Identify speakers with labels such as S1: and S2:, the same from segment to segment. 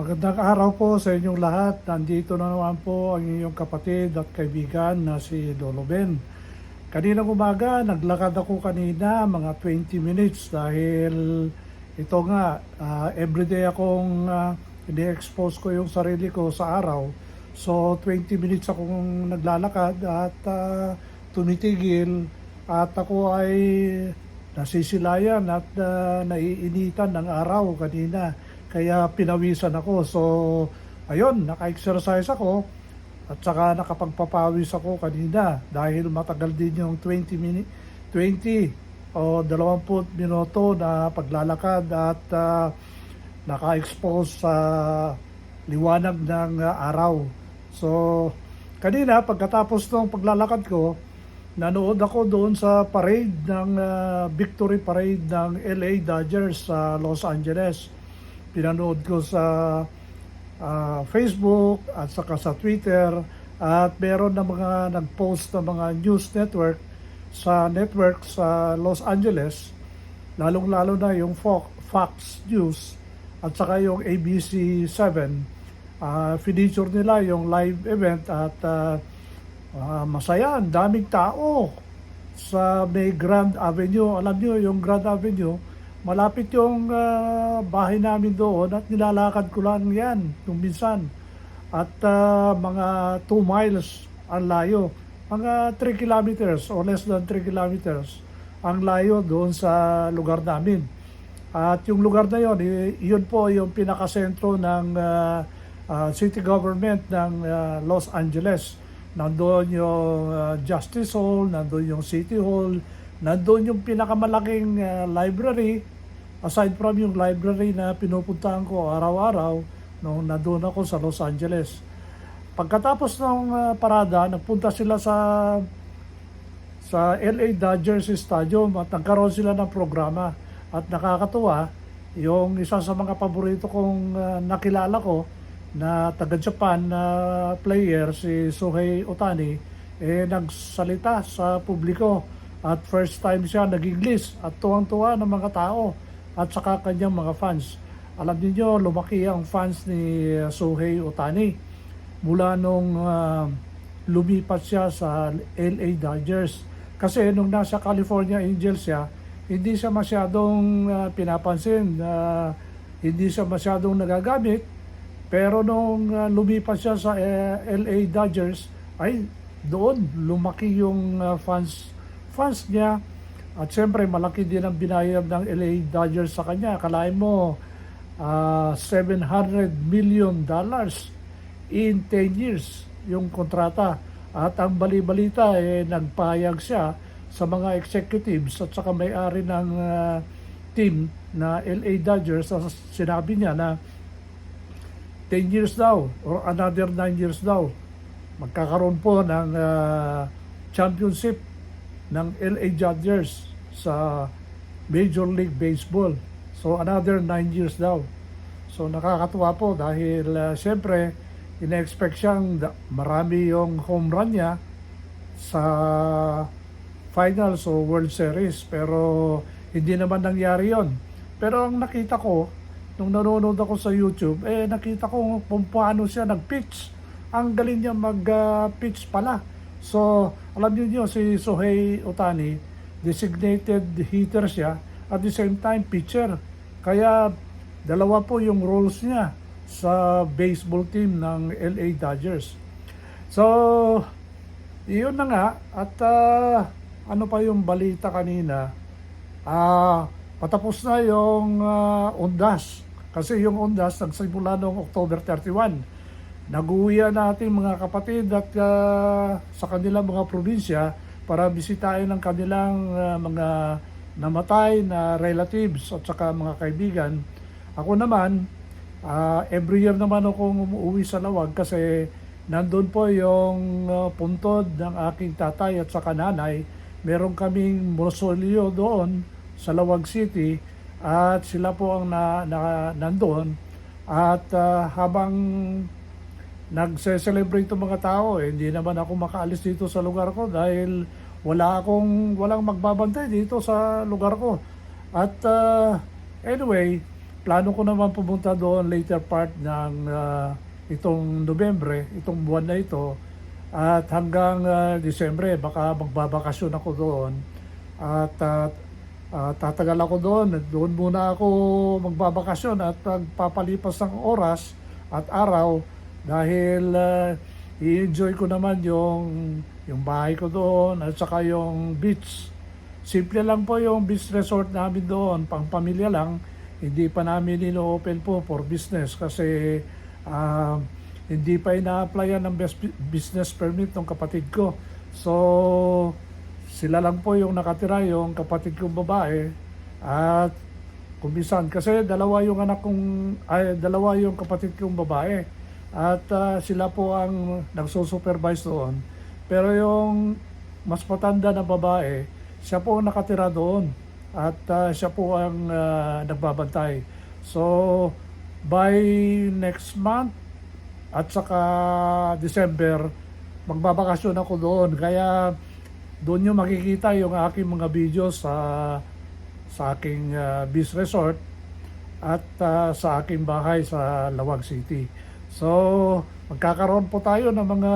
S1: Magandang araw po sa inyong lahat. Nandito na naman po ang inyong kapatid at kaibigan na si Lolo Ben. Kanina umaga, naglakad ako kanina mga 20 minutes dahil ito nga, ah, everyday akong uh, ini-expose ko yung sarili ko sa araw. So 20 minutes akong naglalakad at ah, tumitigil at ako ay nasisilayan at ah, naiinitan ng araw kanina. Kaya pinawisan ako. So, ayun, naka-exercise ako at saka nakapagpapawis ako kanina dahil matagal din yung 20 minutes 20 o 20 minuto na paglalakad at ah, naka-expose sa liwanag ng ah, araw. So, kanina pagkatapos ng paglalakad ko, nanood ako doon sa parade ng ah, victory parade ng LA Dodgers sa Los Angeles. Pinanood ko sa ah, Facebook at saka sa Twitter. At meron na mga nag-post na mga news network sa network sa Los Angeles. Lalong-lalo na yung Fo- Fox News at saka yung ABC7 uh, feature nila yung live event at ah, ah, masaya, ang daming tao sa may Grand Avenue. Alam niyo yung Grand Avenue, malapit yung ah, bahay namin doon at nilalakad ko lang yan minsan. At ah, mga 2 miles ang layo. Mga 3 kilometers or less than 3 kilometers ang layo doon sa lugar namin. At yung lugar na yon, y- yun po yung pinakasentro ng ah, ah, city government ng ah, Los Angeles. Nandoon yung ah, Justice Hall, nandoon yung City Hall, nandoon yung pinakamalaking ah, library. Aside from yung library na pinupuntahan ko araw-araw nung nandoon ako sa Los Angeles. Pagkatapos ng ah, parada, nagpunta sila sa sa LA Dodgers Stadium at nagkaroon sila ng programa at nakakatuwa yung isa sa mga paborito kong ah, nakilala ko na taga Japan na player si Shohei Otani eh nagsalita sa publiko at first time siya nag-English at tuwang-tuwa ng mga tao at saka kanyang mga fans. Alam niyo lumaki ang fans ni Shohei Otani mula nung ah, lumipat siya sa LA Dodgers. Kasi nung nasa California Angels siya, hindi siya masyadong ah, pinapansin, ah, hindi siya masyadong nagagamit. Pero nung ah, lumipat siya sa eh, LA Dodgers, ay doon lumaki yung ah, fans fans niya. At siyempre malaki din ang binayad ng LA Dodgers sa kanya. Kalahin mo ah, 700 million dollars in 10 years yung kontrata. At ang bali-balita eh nagpayag siya sa mga executives at saka may-ari ng ah, team na LA Dodgers at sinabi niya na 10 years daw or another 9 years daw magkakaroon po ng ah, championship ng LA Dodgers sa Major League Baseball. So another 9 years daw. So nakakatuwa po dahil uh, siyempre ina-expect siyang marami yung home run niya sa finals o World Series pero hindi naman nangyari yon. Pero ang nakita ko nung nanonood ako sa YouTube eh nakita ko kung paano siya nag-pitch. Ang galing niya mag-pitch pala. So alam niyo si Shohei Otani designated hitter siya at the same time pitcher. Kaya dalawa po yung roles niya sa baseball team ng LA Dodgers. So, iyon na nga at ah, ano pa yung balita kanina? Ah, patapos na yung ah, undas. Kasi yung undas nagsimula noong October 31. Nag-uwi natin mga kapatid at ah, sa kanilang mga probinsya para bisitahin ang kanilang ah, mga namatay na relatives at saka mga kaibigan. Ako naman, ah, every year naman akong umuwi sa Lawag kasi nandun po yung ah, puntod ng aking tatay at saka nanay. Meron kaming mausoleo doon sa Lawag City at sila po ang na, na, nandun. At ah, habang nagse-celebrate mga tao, eh, hindi naman ako makaalis dito sa lugar ko dahil wala akong walang magbabantay dito sa lugar ko. At ah, anyway, plano ko naman pumunta doon later part ng ah, itong Nobyembre, itong buwan na ito. At hanggang ah, Disyembre, baka magbabakasyon ako doon. At ah, ah, tatagal ako doon. Doon muna ako magbabakasyon at magpapalipas ng oras at araw dahil ah, i-enjoy ko naman yung yung bahay ko doon at saka yung beach. Simple lang po yung beach resort namin doon, pang pamilya lang. Hindi pa namin ino-open po for business kasi ah, hindi pa ina-applyan ng business permit ng kapatid ko. So, sila lang po yung nakatira, yung kapatid kong babae. At kumisan, kasi dalawa yung anak kong, ay, dalawa yung kapatid kong babae. At ah, sila po ang nagsusupervise doon. Pero yung mas matanda na babae, siya po ang nakatira doon. At ah, siya po ang ah, nagbabantay. So, by next month, at saka December, magbabakasyon ako doon. Kaya doon nyo makikita yung aking mga videos sa sa aking uh, beach resort at ah, sa aking bahay sa Lawag City. So, magkakaroon po tayo ng mga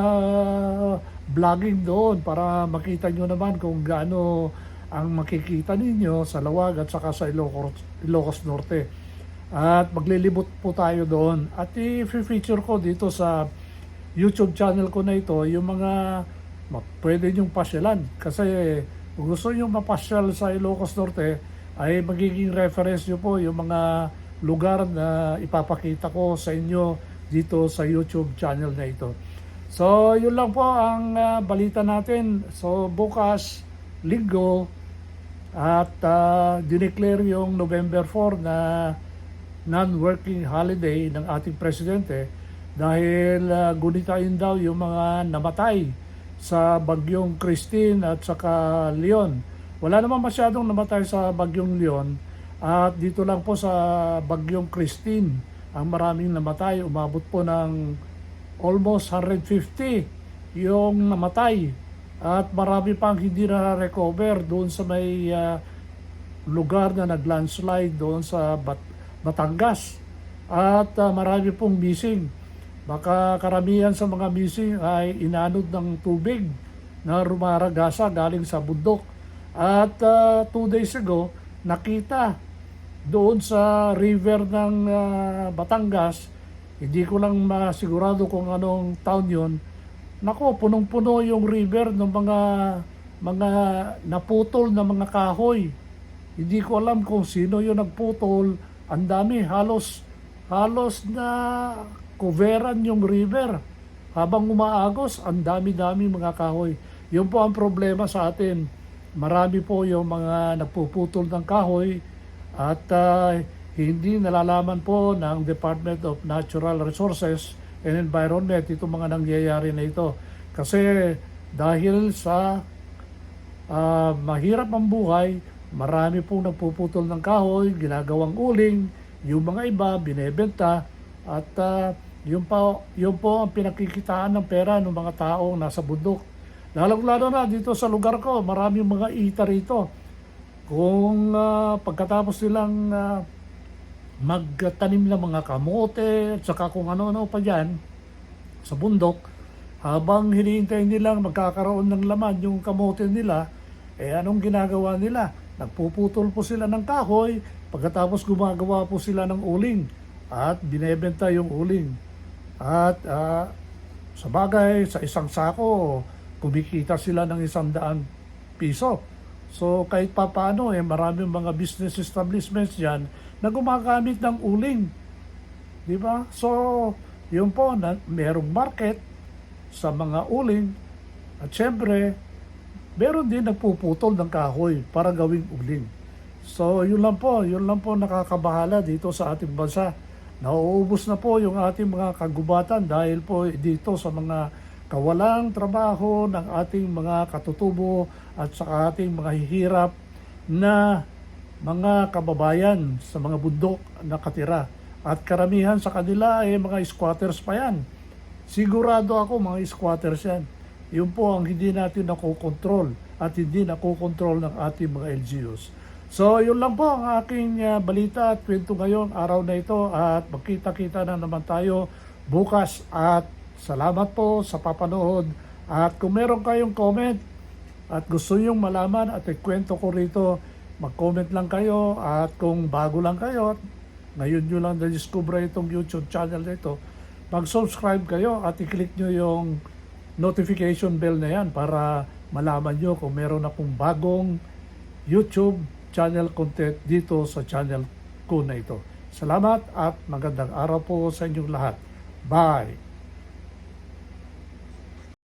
S1: vlogging doon para makita nyo naman kung gaano ang makikita ninyo sa Lawag at saka sa Ilocos, Ilocos Norte. At maglilibot po tayo doon. At i-feature ko dito sa YouTube channel ko na ito yung mga pwede nyong pasyalan. Kasi kung gusto nyo mapasyal sa Ilocos Norte, ay magiging reference nyo po yung mga lugar na ipapakita ko sa inyo dito sa YouTube channel na ito. So, yun lang po ang ah, balita natin. So, bukas, linggo, at uh, dineclare yung November 4 na non-working holiday ng ating presidente dahil uh, gunitain daw yung mga namatay sa bagyong Christine at saka Leon. Wala naman masyadong namatay sa bagyong Leon at dito lang po sa bagyong Christine ang maraming namatay. Umabot po ng almost 150 yung namatay at marami pang hindi na recover doon sa may ah, lugar na nag-landslide doon sa Bat- Batangas at ah, marami pong missing. Baka karamihan sa mga missing ay inanod ng tubig na rumaragasa galing sa bundok. At ah, two days ago, nakita doon sa river ng ah, Batangas, hindi ko lang masigurado kung anong town yon. Nako, punong-puno yung river ng mga mga naputol na mga kahoy. Hindi ko alam kung sino yung nagputol. Ang dami, halos halos na coveran yung river. Habang umaagos, ang dami-dami mga kahoy. Yun po ang problema sa atin. Marami po yung mga nagpuputol ng kahoy at ah, hindi nalalaman po ng Department of Natural Resources and Environment itong mga nangyayari na ito. Kasi dahil sa ah, mahirap ang buhay, marami pong nagpuputol ng kahoy, ginagawang uling, yung mga iba binebenta at ah, yun, pa, yun po ang pinakikitaan ng pera ng mga taong nasa bundok. Lalong-lalo na dito sa lugar ko, maraming mga ita rito. Kung ah, pagkatapos nilang ah, magtanim ng mga kamote at saka kung ano-ano pa dyan sa bundok, habang hinihintay nilang magkakaroon ng laman yung kamote nila, eh anong ginagawa nila? Nagpuputol po sila ng kahoy, pagkatapos gumagawa po sila ng uling at binebenta yung uling. At ah, sa bagay, sa isang sako, kumikita sila ng isang daan piso. So kahit pa paano, eh, maraming mga business establishments dyan na gumagamit ng uling. Di ba? So, yun po, na, merong market sa mga uling. At syempre, meron din nagpuputol ng kahoy para gawing uling. So, yun lang po, yun lang po nakakabahala dito sa ating bansa. Nauubos na po yung ating mga kagubatan dahil po dito sa mga kawalang trabaho ng ating mga katutubo at sa ating mga hihirap na mga kababayan sa mga bundok na katira. At karamihan sa kanila ay mga squatters pa yan. Sigurado ako mga squatters yan. Yun po ang hindi natin nakokontrol at hindi nakokontrol ng ating mga LGUs. So, yun lang po ang aking ah, balita at kwento ngayon, araw na ito at magkita-kita na naman tayo bukas at salamat po sa papanood at kung meron kayong comment at gusto nyong malaman at ikwento ko rito, mag-comment lang kayo at kung bago lang kayo ngayon nyo lang na-discover itong YouTube channel na ito, mag-subscribe kayo at i-click nyo yung notification bell na yan para malaman nyo kung meron akong bagong YouTube channel content dito sa channel ko na ito. Salamat at magandang araw po sa inyong lahat. Bye!